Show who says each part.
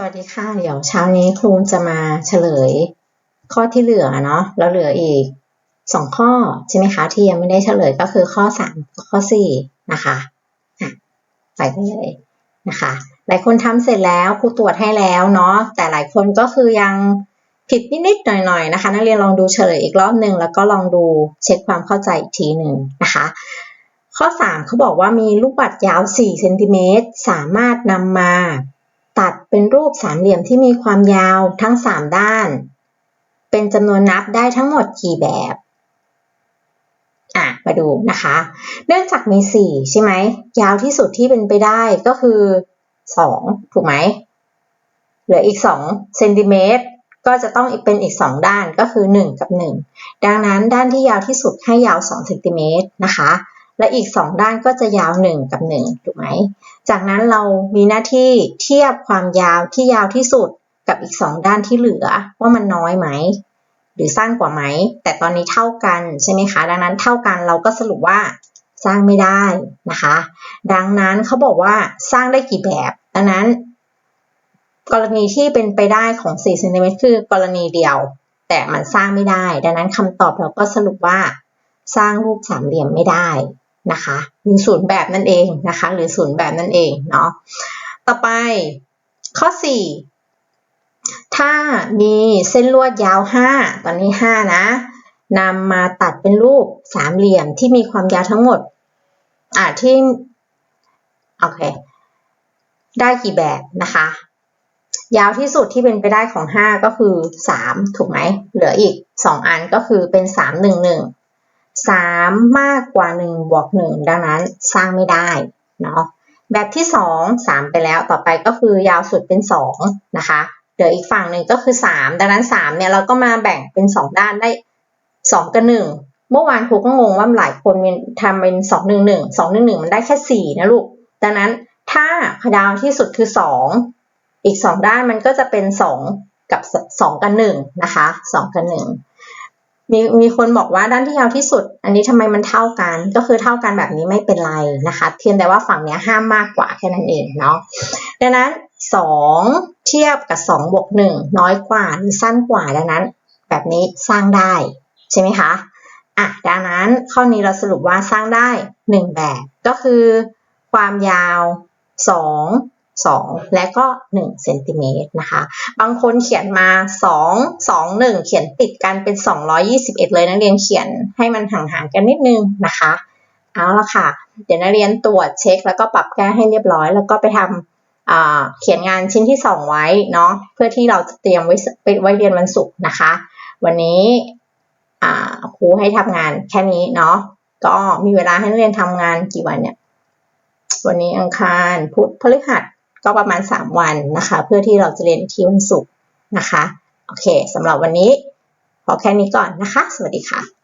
Speaker 1: สวัสดีค่ะ เดี๋ยวเช้านี้ครูจะมาเฉลย ข้อที่เหลือเนาะแล้วเหลืออีกสองข้อใช่ไหมคะที่ยังไม่ได้เฉลยก็คือข้อสามกับข้อสี่นะคะไปกันเลยนะคะ หลายคนทำเสร็จแล้วครูตรวจให้แล้วเนาะแต่หลายคนก็คือยังผิดนิดๆหน่อยๆนะคะ นักเรียนลองดูเฉลยอีกรอบหนึ่งแล้วก็ลองดูเช็คความเข้าใจอีกทีหนึ่งนะคะข้อ 3เขาบอกว่ามีลูกปัดยาว4เซนติเมตรสามารถนำมา ตัดเป็นรูปสามเหลี่ยมที่มีความยาวทั้ง 3 ด้าน เป็นจำนวนนับได้ทั้งหมดกี่แบบอะมาดูนะคะ เนื่องจากมี 4 ใช่ไหม ยาวที่สุดที่เป็นไปได้ก็คือ 2 ถูกไหม เหลืออีก 2 เซนติเมตรก็จะต้องเป็นอีก 2 ด้านก็คือ 1 กับ 1 ดังนั้นด้านที่ยาวที่สุดให้ยาว2เซนติเมตรนะคะ และอีก 2 ด้านก็จะยาว 1 กับ 1 ถูกไหม จากนั้นเรามีหน้าที่เทียบความยาวที่ยาวที่สุดกับอีก 2 ด้านที่เหลือว่ามันน้อยไหม หรือสั้นกว่าไหม แต่ตอนนี้เท่ากันใช่ไหมคะ ดังนั้นเท่ากันเราก็สรุปว่าสร้างไม่ได้นะคะ ดังนั้นเขาบอกว่าสร้างได้กี่แบบ ดังนั้น กรณีที่เป็นไปได้ของ4เซนติเมตรคือกรณีเดียว แต่มันสร้างไม่ได้ ดังนั้นคำตอบเราก็สรุปว่าสร้างรูปสามเหลี่ยมไม่ได้ นะคะหรือศูนย์แบบนั่นเองนะคะ หรือศูนย์แบบนั่นเองเนาะต่อไปข้อ 4 ถ้ามีเส้นลวดยาว 5 ตอนนี้ 5 นะนำมาตัดเป็นรูปสามเหลี่ยมที่มีความยาวทั้งหมดอ่าที่โอเคได้กี่แบบนะคะ ยาวที่สุดที่เป็นไปได้ของ 5 ก็คือ 3 ถูกไหมเหลืออีก 2 อันก็คือเป็น 3 1 1 3 มากกว่า 1 บวก 1 ดังนั้นสร้างไม่ได้เนาะแบบที่ 2 3 ไปแล้วต่อไปก็คือยาวสุดเป็น 2 นะคะเหลืออีกฝั่งหนึ่งก็คือ 3 ดังนั้น 3 เนี่ยเราก็มาแบ่งเป็น 2 ด้านได้ 2 กับ 1 เมื่อวานครูก็งงว่าหลายคนทำเป็น 2 1 1 2 1 1 มันได้แค่ 4 นะลูก ดังนั้นถ้าดาวที่สุดคือ 2 อีก 2 ด้านมันก็จะเป็น 2 กับ 2 กับ 1 นะคะ 2 กับ 1 มีมีคนบอกว่าด้านที่ยาวที่สุด อันนี้ทำไมมันเท่ากัน ก็คือเท่ากันแบบนี้ไม่เป็นไรนะคะ เพียงแต่ว่าฝั่งนี้ห้ามมากกว่าแค่นั้นเองเนาะ ดังนั้น2เทียบกับ2บวก1น้อยกว่าหรือสั้นกว่าดังนั้น แบบนี้สร้างได้ใช่ไหมคะอะดังนั้นข้อนี้เราสรุปว่าสร้างได้ 1 แบบก็คือ ความยาว 2 2 และก็1เซนติเมตรนะคะ บางคนเขียนมา 2 2 1 เขียนติดกันเป็น 221 เลยนักเรียนเขียนให้มันห่างๆกันนิดนึงนะคะ เอาละค่ะ เดี๋ยวนักเรียนตรวจเช็ค แล้วก็ปรับแก้ให้เรียบร้อย แล้วก็ไปทำเขียนงานชิ้นที่ 2 ไว้เนาะเพื่อที่เราจะเตรียมไว้ไว้เรียนวันศุกร์นะคะ วันนี้ครูให้ทำงานแค่นี้เนาะก็มีเวลาให้นักเรียนทำงานกี่วันเนี่ยวันนี้อังคารพุธพฤหัส ก็ประมาณ 3 วันนะคะ เพื่อที่เราจะเรียนที่วันศุกร์นะคะ โอเคสำหรับวันนี้ พอแค่นี้ก่อนนะคะ สวัสดีค่ะ